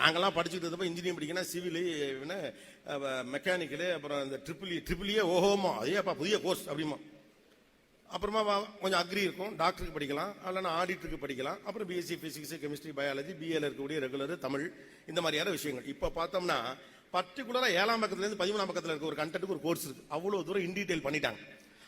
நாங்கள்லாம் படிச்சுட்டு இருந்தப்ப இன்ஜினியரிங் படிக்கணும் சிவில் மெக்கானிக்கலு அப்புறம் இந்த ட்ரிபிள் ட்ரிபிளியே e, e ஓஹோமா அதேப்பா புதிய கோர்ஸ் அப்படிமா. அப்புறமா வா- கொஞ்சம் அக்ரி இருக்கும் டாக்டருக்கு படிக்கலாம் இல்லைன்னா ஆடிட்டருக்கு படிக்கலாம் அப்புறம் பிஎஸ்சி பிசிக்ஸ் கெமிஸ்ட்ரி பயாலஜி பிஏல இருக்கக்கூடிய ரெகுலர் தமிழ் இந்த மாதிரியான விஷயங்கள். இப்போ பார்த்தோம்னா பர்டிகுலராக ஏழாம் பக்கத்துலேருந்து பதிமூணாம் பக்கத்தில் இருக்க ஒரு கண்டென்ட்டுக்கு ஒரு கோர்ஸ் இருக்குது அவ்வளோ தூரம் இன் டீடைல் பண்ணிட்டாங்க.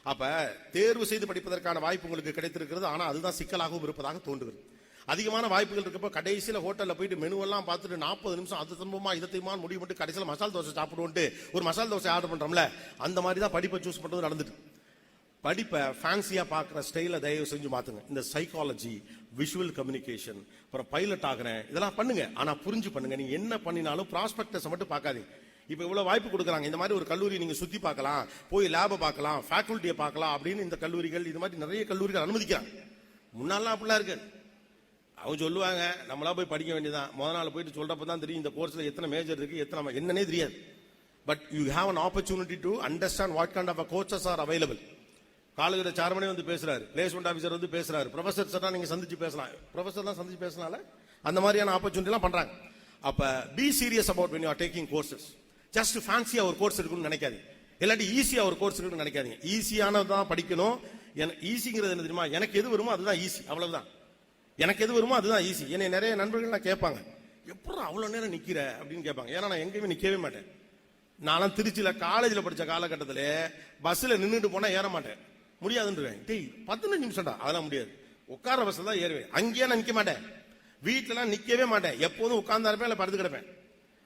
அப்போ தேர்வு செய்து படிப்பதற்கான வாய்ப்பு உங்களுக்கு கிடைத்திருக்கிறது ஆனால் அதுதான் சிக்கலாகவும் இருப்பதாக தோன்றுகிறது. அதிகமான வாய்ப்புகள் இருக்கப்போ கடைசியில் ஹோட்டலில் போயிட்டு மெனுவெல்லாம் பார்த்துட்டு நாற்பது நிமிஷம் அது திரும்பமா இதை தீமா முடிவு பண்ணிட்டு கடைசியில் மசால் தோசை சாப்பிடுவோன்ட்டு ஒரு மசால் தோசை ஆர்டர் பண்ணுறோம்ல அந்த மாதிரி தான் படிப்பை சூஸ் பண்ணுறது நடந்துட்டு. படிப்பை ஃபேன்சியாக பார்க்குற ஸ்டைலை தயவு செஞ்சு மாற்றுங்க இந்த சைக்காலஜி விஷுவல் கம்யூனிகேஷன் அப்புறம் பைலட் ஆகிறேன் இதெல்லாம் பண்ணுங்க. ஆனால் புரிஞ்சு பண்ணுங்க. நீங்கள் என்ன பண்ணினாலும் ப்ராஸ்பெக்டஸை மட்டும் பார்க்காதீங்க. இப்போ இவ்வளோ வாய்ப்பு கொடுக்குறாங்க. இந்த மாதிரி ஒரு கல்லூரி நீங்கள் சுற்றி பார்க்கலாம் போய் லேபை பார்க்கலாம் ஃபேக்கல்ட்டியை பார்க்கலாம் அப்படின்னு இந்த கல்லூரிகள் இது மாதிரி நிறைய கல்லூரிகள் அனுமதிக்கிறாங்க. முன்னாலாம் அப்படிலாம் இருக்குது. அவங்க சொல்லுவாங்க நம்மளா போய் படிக்க வேண்டியதான் முதல் நாள் போயிட்டு சொல்றப்ப தான் தெரியும் இந்த கோர்ஸ்ல எத்தனை மேஜர் இருக்கு எத்தனை என்னன்னே தெரியாது. But you have an opportunity to understand what kind of coaches are available காலேஜில் சார்மனே வந்து பேசுறாரு பிளேஸ்மெண்ட் ஆஃபீஸர் வந்து பேசுறாரு ப்ரொஃபசர் சார் நீங்க சந்திச்சு பேசலாம். ப்ரொஃபசர் சந்திச்சு பேசினால அந்த மாதிரியான ஆப்பர்ச்சுனிட்டி எல்லாம் பண்றாங்க. அப்ப be serious about when you are taking courses just ஃபேன்சியா ஒரு கோர்ஸ் இருக்குன்னு நினைக்காது இல்லாட்டி ஈஸியா ஒரு கோர்ஸ் இருக்குன்னு நினைக்காதீங்க. ஈஸியானதான் படிக்கணும். ஈஸிங்கிறது என்ன தெரியுமா? எனக்கு எது வருமோ அதுதான் ஈஸி அவ்வளவுதான். எனக்கு எது வருமோ அதுதான் ஈஸி என்னை நிறைய நண்பர்கள் நான் கேட்பாங்க எப்பறம் அவ்வளோ நேரம் நிக்கிற? அப்படின்னு கேட்பாங்க. ஏன்னா நான் எங்கேயுமே நிக்கவே மாட்டேன். நான்லாம் திருச்சியில காலேஜில் படிச்ச காலகட்டத்தில் பஸ்ஸில் நின்றுட்டு போனா ஏற மாட்டேன். முடியாதுன்றேன் டேய் பதினஞ்சு நிமிஷம்டா. அதெல்லாம் முடியாது. உட்கார பஸ்ஸில் தான் ஏறுவேன். அங்கேயே நான் நிக்க மாட்டேன். வீட்டிலலாம் நிக்கவே மாட்டேன். எப்போதும் உட்கார்ந்தா இருப்பேன் இல்லை படுத்து கிடப்பேன்.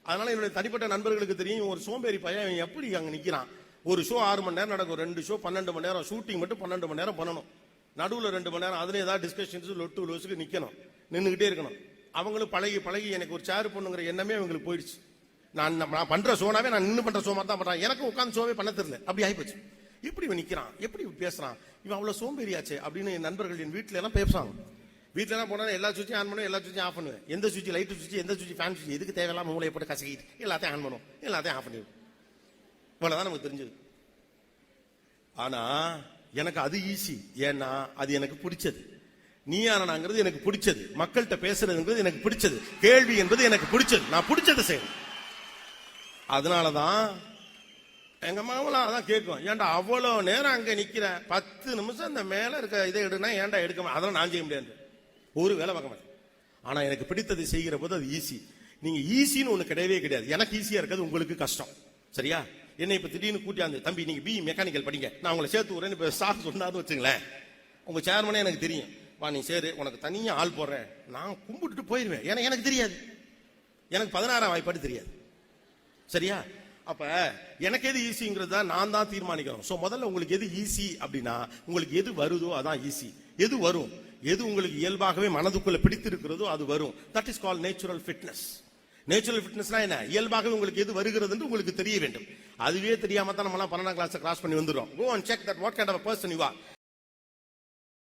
அதனால என்னுடைய தனிப்பட்ட நண்பர்களுக்கு தெரியும் ஒரு சோம்பேறி பையன் எப்படி அங்கே நிக்கிறான்? ஒரு ஷோ ஆறு மணி நேரம் நடக்கும். ரெண்டு ஷோ பன்னெண்டு மணி நேரம். ஷூட்டிங் மட்டும் பன்னெண்டு மணி நேரம் பண்ணணும். நடுவில் ரெண்டு மணி நேரம் அதில் ஏதாவது டிஸ்கஷன்ஸ் லொட்டு லொசுக்கு நிற்கணும் நின்றுக்கிட்டே இருக்கணும். அவங்களும் பழகி பழகி எனக்கு ஒரு சேர் பண்ணுங்கிற எண்ணமே அவங்களுக்கு போயிடுச்சு. நான் நான் பண்ணுற சோனாவே நான் நின்று பண்ணுற சோமா தான் பண்ணுறேன் எனக்கு உட்காந்து சோமே பண்ண தெரியல. அப்படி ஆயிப்போச்சு. இப்படி இவன் நிற்கிறான் எப்படி பேசுகிறான் இவன் அவ்வளோ சோம்பேறியாச்சு அப்படின்னு என் நண்பர்கள் என் வீட்டில எல்லாம் பேசுவாங்க வீட்டிலலாம் போனால் எல்லா சுவிட்சும் ஆன் பண்ணுவேன் எல்லா சுவிட்சும் ஆஃப் பண்ணுவேன். எந்த சுவிட்ச் லைட் சுவிட்ச் எந்த சுவிட்ச் ஃபேன் சுவிட்ச் எதுக்கு தேவையில்லாமல் மூளையை போட்டு கசக்கிட்டு எல்லாத்தையும் ஆன் பண்ணுவோம். எல்லாத்தையும் ஆஃப் பண்ணிடுவோம். இவ்வளவுதான் நமக்கு தெரிஞ்சது. ஆனால் எனக்கு அது ஈஸி ஏன்னா அது எனக்கு பிடிச்சது. நீயானாங்கிறது எனக்கு பிடிச்சது. மக்கள்கிட்ட பேசுறதுங்கிறது எனக்கு பிடிச்சது. கேள்வி என்பது எனக்கு பிடிச்சது. நான் பிடிச்சதை செய்யணும் அதனாலதான் எங்க மாமலாம் அதான் கேட்கும். ஏன்டா அவ்வளோ நேரம் அங்க நிக்கிற? பத்து நிமிஷம் இந்த மேல இருக்க இதை எடுனா ஏன்டா எடுக்க அதெல்லாம் நான் செய்ய முடியாது. ஒரு வேலை பார்க்க மாட்டேன். ஆனா எனக்கு பிடித்ததை செய்கிற போது அது ஈஸி நீங்க ஈஸின்னு ஒண்ணு கிடையவே கிடையாது. எனக்கு ஈஸியா இருக்கிறது உங்களுக்கு கஷ்டம். சரியா? என்னை இப்போ திடீர்னு கூட்டியாந்து தம்பி நீங்க பி மெக்கானிக்கல் படிங்க. நான் உங்களை சேர்த்து விட்றேன்னு இப்போ சார் சொன்னார்னு வச்சுங்களேன். உங்க சேர்மனே எனக்கு தெரியும். வா நீ சரி உனக்கு தனியாக ஆள் போடுறேன். நான் கும்பிட்டுட்டு போயிடுவேன் ஏன்னா எனக்கு தெரியாது. எனக்கு பதினாறாம் வாய்ப்பாடு தெரியாது. சரியா? அப்ப எனக்கு எது ஈஸிங்கிறது தான் நான் தான் தீர்மானிக்கிறோம். ஸோ முதல்ல உங்களுக்கு எது ஈஸி அப்படின்னா உங்களுக்கு எது வருதோ அதான் ஈஸி எது வரும்? எது உங்களுக்கு இயல்பாகவே மனதுக்குள்ள பிடித்திருக்கிறதோ அது வரும். That is call natural fitness natural ஃபிட்னஸ்னா என்ன? இயல்பாகவே உங்களுக்கு எது வருகிறதுன்னு உங்களுக்கு தெரிய வேண்டும். அதுவே தெரியாம தான் நம்மலாம் பன்னெண்டாம் கிளாஸ் கிராஸ் பண்ணி வந்துடும் go and check that what kind of person you are